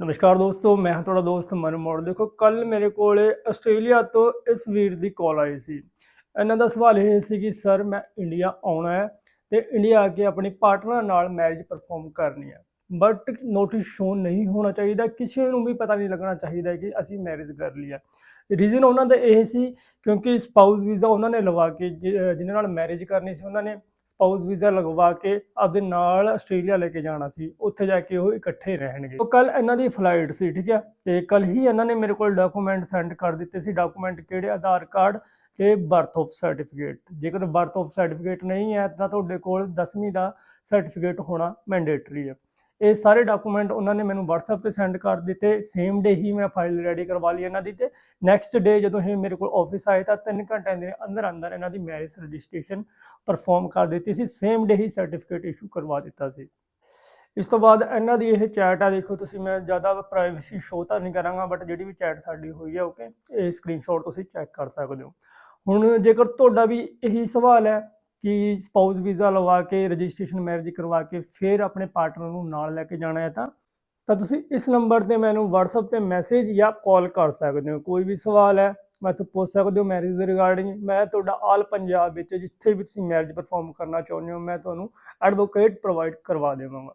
ਨਮਸਕਾਰ ਦੋਸਤੋ, ਮੈਂ ਹਾਂ ਤੁਹਾਡਾ ਦੋਸਤ ਮਨ ਮੋੜ। ਦੇਖੋ ਕੱਲ ਮੇਰੇ ਕੋਲੇ ਆਸਟ੍ਰੇਲੀਆ ਤੋਂ ਇਸ ਵੀਰ ਦੀ ਕਾਲ ਆਈ ਸੀ। ਇਹਨਾਂ ਦਾ ਸਵਾਲ ਇਹ ਸੀ ਕਿ, ਸਰ, ਮੈਂ ਇੰਡੀਆ ਆਉਣਾ ਹੈ ਤੇ ਇੰਡੀਆ ਆ ਕੇ ਆਪਣੀ ਪਾਰਟਨਰ ਨਾਲ ਮੈਰਿਜ ਪਰਫਾਰਮ ਕਰਨੀ ਹੈ। ਬਟ ਨੋਟਿਸ ਸ਼ੋਨ ਨਹੀਂ ਹੋਣਾ ਚਾਹੀਦਾ। ਕਿਸੇ ਨੂੰ ਵੀ ਪਤਾ ਨਹੀਂ ਲੱਗਣਾ ਚਾਹੀਦਾ ਕਿ ਅਸੀਂ ਮੈਰਿਜ ਕਰ ਲਈ ਹੈ। ਰੀਜ਼ਨ ਉਹਨਾਂ ਦਾ ਇਹ ਸੀ ਕਿਉਂਕਿ ਸਪਾਊਸ ਵੀਜ਼ਾ ਉਹਨਾਂ ਨੇ ਲਵਾ ਕੇ, ਜਿ- ਅਹ ਨਾਲ ਮੈਰਿਜ ਕਰਨੀ ਸੀ, ਉਹਨਾਂ ਨੇ ਸਪਾਊਸ ਵੀਜ਼ਾ ਲਗਵਾ ਕੇ ਆਪਦੇ ਨਾਲ ਆਸਟ੍ਰੇਲੀਆ ਲੈ ਕੇ ਜਾਣਾ ਸੀ, ਉੱਥੇ ਜਾ ਕੇ ਉਹ ਇਕੱਠੇ ਰਹਿਣਗੇ। ਤੋਂ ਕੱਲ ਇਹਨਾਂ ਦੀ ਫਲਾਈਟ ਸੀ, ਠੀਕ ਹੈ? ਤੇ ਕੱਲ ਹੀ ਇਹਨਾਂ ਨੇ ਮੇਰੇ ਕੋਲ ਡਾਕੂਮੈਂਟ ਸੈਂਡ ਕਰ ਦਿੱਤੇ ਸੀ। ਡਾਕੂਮੈਂਟ ਕਿਹੜੇ? ਆਧਾਰ ਕਾਰਡ ਤੇ ਬਰਥ ਆਫ ਸਰਟੀਫਿਕੇਟ ਜੇਕਰ ਬਰਥ ਆਫ ਸਰਟੀਫਿਕੇਟ ਨਹੀਂ ਹੈ, ਤਾਂ ਤੁਹਾਡੇ ਕੋਲ 10ਵੀਂ ਦਾ ਸਰਟੀਫਿਕੇਟ ਹੋਣਾ ਮੈਂਡੇਟਰੀ ਹੈ। ਇਹ ਸਾਰੇ ਡਾਕੂਮੈਂਟ ਉਹਨਾਂ ਨੇ ਮੈਨੂੰ WhatsApp ਤੇ ਸੈਂਡ ਕਰ ਦਿੱਤੇ ਸੇਮ ਡੇ ਹੀ ਮੈਂ ਫਾਈਲ ਰੈਡੀ ਕਰਵਾ ਲਈ ਇਹਨਾਂ ਦੀ ਤੇ ਨੈਕਸਟ ਡੇ ਜਦੋਂ ਇਹ ਮੇਰੇ ਕੋਲ ਆਫਿਸ ਆਏ ਤਾਂ 3 ਘੰਟਿਆਂ ਦੇ ਅੰਦਰ ਅੰਦਰ ਇਹਨਾਂ ਦੀ ਮੈਰਿਜ ਰਜਿਸਟ੍ਰੇਸ਼ਨ ਪਰਫਾਰਮ ਕਰ ਦਿੱਤੀ ਸੀ ਸੇਮ ਡੇ ਹੀ ਸਰਟੀਫਿਕੇਟ ਇਸ਼ੂ ਕਰਵਾ ਦਿੱਤਾ ਸੀ। ਇਸ ਤੋਂ ਬਾਅਦ ਇਹਨਾਂ ਦੀ ਇਹ ਚੈਟ ਆ, ਦੇਖੋ ਤੁਸੀਂ ਮੈਂ ਜ਼ਿਆਦਾ ਪ੍ਰਾਈਵੇਸੀ ਸ਼ੋਅ ਤਾਂ ਨਹੀਂ ਕਰਾਂਗਾ ਬਟ ਜਿਹੜੀ ਵੀ ਚੈਟ ਸਾਡੀ ਹੋਈ ਹੈ ਓਕੇ ਇਹ ਸਕਰੀਨਸ਼ਾਟ ਤੁਸੀਂ ਚੈੱਕ ਕਰ ਸਕਦੇ ਹੋ। ਹੁਣ ਜੇਕਰ ਤੁਹਾਡਾ ਵੀ ਇਹੀ ਸਵਾਲ ਹੈ ਕਿ ਸਪਾਊਸ ਵੀਜ਼ਾ ਲਵਾ ਕੇ ਰਜਿਸਟ੍ਰੇਸ਼ਨ ਮੈਰਿਜ ਕਰਵਾ ਕੇ ਫਿਰ ਆਪਣੇ ਪਾਰਟਨਰ ਨੂੰ ਨਾਲ ਲੈ ਕੇ ਜਾਣਾ ਹੈ ਤਾਂ? ਤਾਂ ਤੁਸੀਂ ਇਸ ਨੰਬਰ ਤੇ ਮੈਨੂੰ WhatsApp ਤੇ ਮੈਸੇਜ ਜਾਂ ਕਾਲ ਕਰ ਸਕਦੇ ਹੋ। ਕੋਈ ਵੀ ਸਵਾਲ ਹੈ, ਮੈਂ ਤੋਂ ਪੁੱਛ ਸਕਦੇ ਹੋ ਮੈਰਿਜ ਦੇ ਰਿਗਾਰਡਿੰਗ ਮੈਂ ਤੁਹਾਡਾ ਆਲ ਪੰਜਾਬ ਵਿੱਚ ਜਿੱਥੇ ਵੀ ਤੁਸੀਂ ਮੈਰਿਜ ਪਰਫਾਰਮ ਕਰਨਾ ਚਾਹੁੰਦੇ ਹੋ, ਮੈਂ ਤੁਹਾਨੂੰ ਐਡਵੋਕੇਟ ਪ੍ਰੋਵਾਈਡ ਕਰਵਾ ਦੇਵਾਂਗਾ।